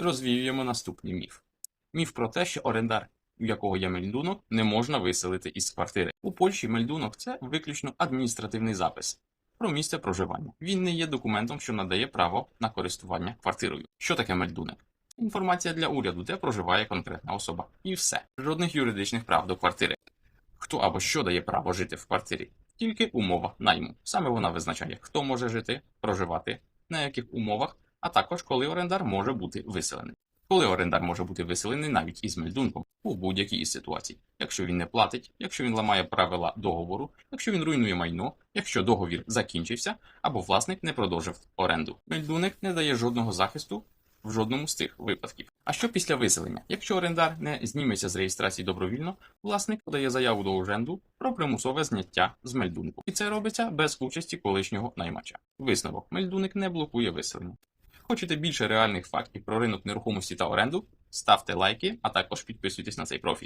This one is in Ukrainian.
розвіюємо наступний міф. Міф про те, що орендар, у якого є мельдунок, не можна виселити із квартири. У Польщі мельдунок це виключно адміністративний запис про місце проживання. Він не є документом, що надає право на користування квартирою. Що таке мельдунок? Інформація для уряду, де проживає конкретна особа. І все. Жодних юридичних прав до квартири. Хто або що дає право жити в квартирі? Тільки умова найму. Саме вона визначає, хто може жити, проживати, на яких умовах, а також коли орендар може бути виселений. Коли орендар може бути виселений навіть із мельдунком у будь-якій із ситуацій, якщо він не платить, якщо він ламає правила договору, якщо він руйнує майно, якщо договір закінчився або власник не продовжив оренду. Мельдунок не дає жодного захисту в жодному з цих випадків. А що після виселення? Якщо орендар не зніметься з реєстрації добровільно, власник подає заяву до оренду про примусове зняття з мельдунку. І це робиться без участі колишнього наймача. Висновок: мельдуник не блокує виселення. Хочете більше реальних фактів про ринок нерухомості та оренду? Ставте лайки, а також підписуйтесь на цей профіль.